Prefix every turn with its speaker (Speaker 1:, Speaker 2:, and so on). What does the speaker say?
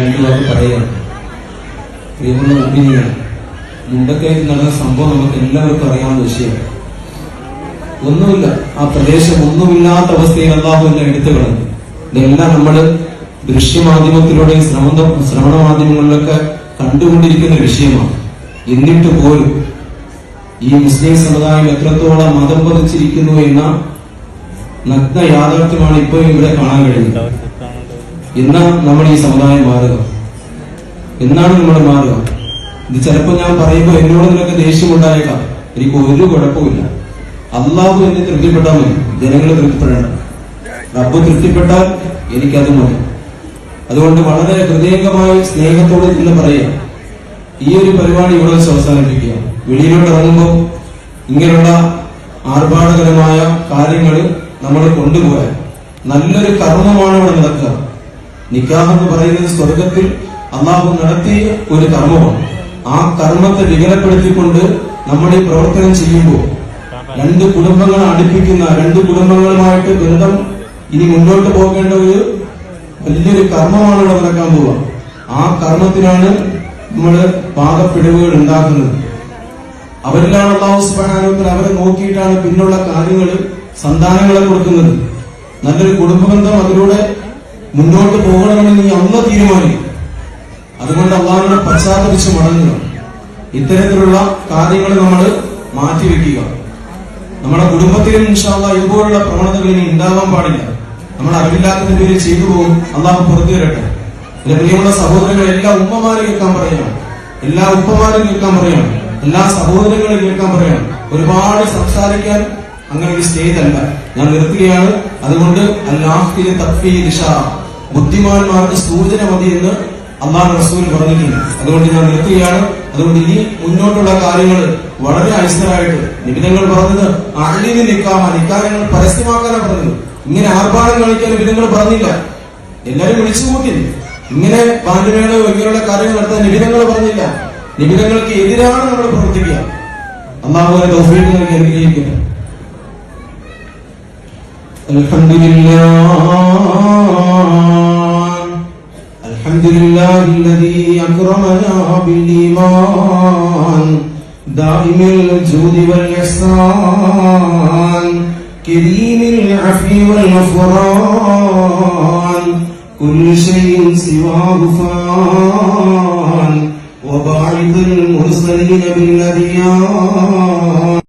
Speaker 1: രണ്ടു വാക്ക് പറയുകയാണ് പ്രിയമുള്ള മുണ്ടൊക്കെ നടന്ന സംഭവം നമുക്ക് എല്ലാവർക്കും അറിയാവുന്ന വിഷയമാണ്. ഒന്നുമില്ല. ആ പ്രദേശം ഒന്നുമില്ലാത്ത അവസ്ഥയിൽ അള്ളാഹു എന്നെ എടുത്തു കളഞ്ഞു. ഇതെല്ലാം നമ്മൾ ദൃശ്യമാധ്യമത്തിലൂടെ ശ്രവണ ശ്രവണ മാധ്യമങ്ങളിലൊക്കെ കണ്ടുകൊണ്ടിരിക്കുന്ന വിഷയമാണ്. എന്നിട്ട് പോലും ഈ മുസ്ലിം സമുദായം എത്രത്തോളം മതം പതിച്ചിരിക്കുന്നു എന്ന നഗ്ന യാഥാർത്ഥ്യമാണ് ഇപ്പോൾ ഇവിടെ കാണാൻ കഴിയുന്നത്. എന്നാ നമ്മൾ ഈ സമുദായം മാറുക എന്നാണ് നമ്മൾ മാറുക ഇത് ചിലപ്പോൾ ഞാൻ പറയുമ്പോൾ എന്നോട് നിനക്ക് ദേഷ്യമുണ്ടായേക്കാം എനിക്ക് ഒരു കുഴപ്പമില്ല അള്ളാഹു എന്നെ തൃപ്തിപ്പെട്ടാൽ മതി. ജനങ്ങൾ തൃപ്തിപ്പെടേണ്ട. റബ്ബ് തൃപ്തിപ്പെട്ടാൽ എനിക്കത് മതി. അതുകൊണ്ട് വളരെ ഹൃദയംഗമായ സ്നേഹത്തോട് ഇന്ന് പറയുക ഈ ഒരു പരിപാടി ഇവിടെ വെച്ച് അവസാനിപ്പിക്കുക. വെളിയിലോട്ട് ഇറങ്ങുമ്പോൾ ഇങ്ങനെയുള്ള ആർഭാടകരമായ കാര്യങ്ങൾ നമ്മൾ കൊണ്ടുപോയാൽ നല്ലൊരു കർമ്മമാണ് ഇവിടെ നടക്കുക. നിക്കാഹ് എന്ന് പറയുന്നത് സ്വർഗത്തിൽ അള്ളാഹു നടത്തിയ ഒരു കർമ്മമാണ്. ആ കർമ്മത്തെ വികലപ്പെടുത്തിക്കൊണ്ട് നമ്മൾ ഈ പ്രവർത്തനം ചെയ്യുമ്പോൾ രണ്ട് കുടുംബങ്ങളെ അടുപ്പിക്കുന്ന രണ്ട് കുടുംബങ്ങളുമായിട്ട് ബന്ധം ഇനി മുന്നോട്ട് പോകേണ്ട ഒരു വലിയൊരു കർമ്മമാണ് ഇവിടെ നടക്കാൻ പോവുക. ആ കർമ്മത്തിനാണ് നമ്മൾ പാകപ്പിഴവുകൾ ഉണ്ടാക്കുന്നത്. അവരിലാണ് അള്ളാഹു സുബ്ഹാനഹു അവരെ നോക്കിയിട്ടാണ് പിന്നുള്ള കാര്യങ്ങൾ സന്താനങ്ങളെ കൊടുക്കുന്നത്. നല്ലൊരു കുടുംബബന്ധം അതിലൂടെ മുന്നോട്ട് പോകണമെന്ന് നീ അന്ന് തീരുമാനിക്കും. അതുകൊണ്ട് അള്ളാഹിനെ പശ്ചാത്തപിച്ച് മടങ്ങുക. ഇത്തരത്തിലുള്ള കാര്യങ്ങൾ നമ്മൾ മാറ്റിവെക്കുക. നമ്മുടെ കുടുംബത്തിലും ഇൻഷാല്ല ഇതുപോലുള്ള പ്രവണതകൾ ഇനി ഉണ്ടാവാൻ പാടില്ല. നമ്മൾ അറിവില്ലാത്തതിന്റെ പേരിൽ ചെയ്തു പോകും. അള്ളാഹു പുറത്തു വരട്ടെ. എന്റെ പ്രിയമുള്ള സഹോദരങ്ങൾ എല്ലാ ഉമ്മമാരും കേൾക്കാൻ പറയണം. എല്ലാ ഉപ്പമാരും കേൾക്കാൻ പറയണം. എല്ലാ സഹോദരങ്ങളും കേൾക്കാൻ പറയണം. ഒരുപാട് സംസാരിക്കാൻ അങ്ങനെ ഒരു സ്റ്റേജ് അല്ല. ഞാൻ നിർത്തുകയാണ്. അതുകൊണ്ട് അല്ലാഹിലെ തഫീ ദിശ ബുദ്ധിമാന്മാർക്ക് സൂചന മതി എന്ന് അള്ളാഹ് റസൂൽ പറഞ്ഞിട്ടുണ്ട്. അതുകൊണ്ട് ഞാൻ നിർത്തുകയാണ്. അതുകൊണ്ട് ഇനി മുന്നോട്ടുള്ള കാര്യങ്ങൾ വളരെ അനുസരായിട്ട് നിബിധങ്ങൾ പറഞ്ഞത് അള്ളിന് നിൽക്കാമ നിക്കാരങ്ങൾ പരസ്യമാക്കാനാണ് പറഞ്ഞത്. ഇങ്ങനെ ആർഭാടം കളിക്കാൻ നിബിധങ്ങൾ പറഞ്ഞില്ല. എല്ലാരും വിളിച്ചു കൂട്ടി. ഇങ്ങനെ പാണ്ഡ്യമേളോ ഇങ്ങനെയുള്ള കാര്യങ്ങൾ നടത്താൻ നിബിധങ്ങൾ പറഞ്ഞില്ല. നിബിധങ്ങൾക്ക് എതിരാണ് നമ്മൾ പ്രവർത്തിക്കുക. അള്ളാഹു തൗഫീഖ് നൽകി അനുഗ്രഹിക്കട്ടെ الحمد لله. الحمد لله الذي أكرمنا بالإيمان. دائم الجود والإحسان. كريم العفو والغفران. كل شيء سواه فان. وباعث المرسلين بالأديان